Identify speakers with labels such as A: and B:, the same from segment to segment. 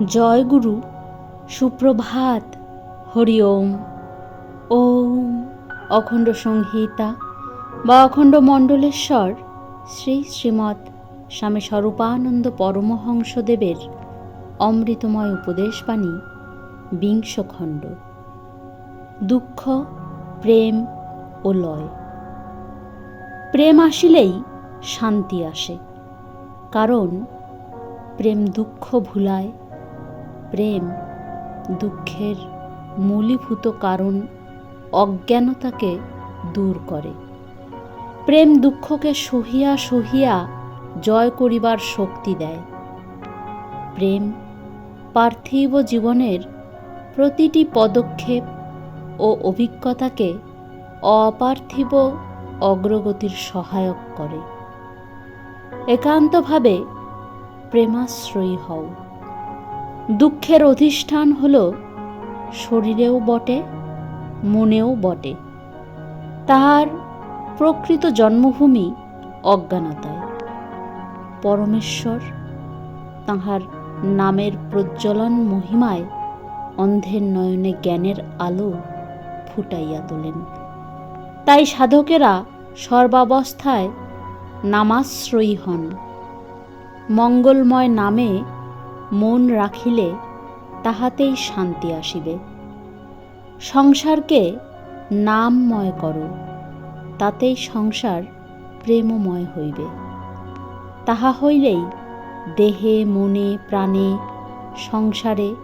A: জয় গুরু সুপ্রভাত, হরি ওম। ওম অখণ্ড সংহিতা বা অখণ্ড মণ্ডলেশ্বর শ্রী শ্রীমৎ স্বামী স্বরূপানন্দ পরমহংসদেবের অমৃতময় উপদেশবাণী বিংশ খণ্ড দুঃখ, প্রেম ও লয়। প্রেম আসিলেই শান্তি আসে, কারণ প্রেম দুঃখ ভুলায় প্রেম, দুঃখের মূলীভূত কারণ অজ্ঞানতাকে দূর করে। প্রেম দুঃখকে সহিয়া সহিয়া জয় করিবার শক্তি দেয়। প্রেম পার্থিব জীবনের প্রতিটি পদক্ষেপ ও অভিজ্ঞতাকে অপার্থিব অগ্রগতির সহায়ক করে। একান্তভাবে প্রেমাশ্রয়ী হও। দুঃখের অধিষ্ঠান হল শরীরেও বটে, মনেও বটে। তাহার প্রকৃত জন্মভূমি অজ্ঞানতায়। পরমেশ্বর তাহার নামের প্রজ্বলন মহিমায় অন্ধের নয়নে জ্ঞানের আলো ফুটাইয়া তোলেন। তাই সাধকেরা সর্বাবস্থায় নামাশ্রয়ী হন। মঙ্গলময় নামে মন রাখিলে তাহাতেই শান্তি আসিবে। সংসারকে নামময় করো, তাতেই সংসার প্রেমময় হইবে। তাহা হইলেই দেহে, মনে, প্রাণে সংসারে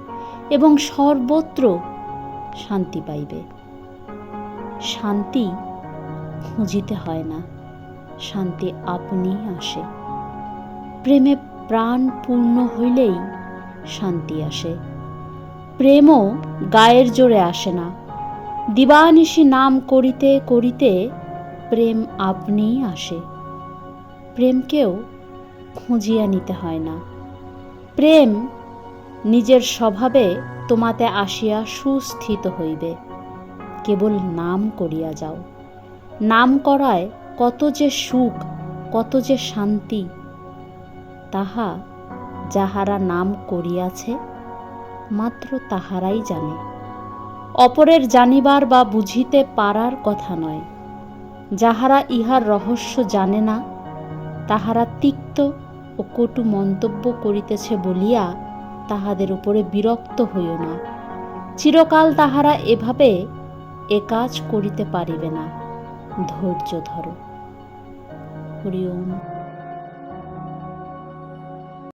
A: এবং সর্বত্র শান্তি পাইবে। শান্তি খুঁজিতে হয় না, শান্তি আপনি আসে। প্রেমে প্রাণ পূর্ণ হইলেই শান্তি আসে। প্রেমও গায়ের জোরে আসে না। দিবানিশি নাম করিতে করিতে প্রেম আপনিই আসে। প্রেমকেও খুঁজিয়া নিতে হয় না। প্রেম নিজের স্বভাবে তোমাতে আসিয়া সুস্থিত হইবে। কেবল নাম করিয়া যাও। নাম করায় কত যে সুখ, কত যে শান্তি, তাহা যাহারা নাম করিয়াছে, মাত্র তাহারাই জানে। অপরের জানিবার বা বুঝিতে পারার কথা নয়। যাহারা ইহার রহস্য জানে না, তাহারা তিক্ত ও কটু মন্তব্য করিতেছে বলিয়া তাহাদের উপরে বিরক্ত হইও না। চিরকাল তাহারা এভাবে এ কাজ করিতে পারিবে না। ধৈর্য ধরো। হরি ওম।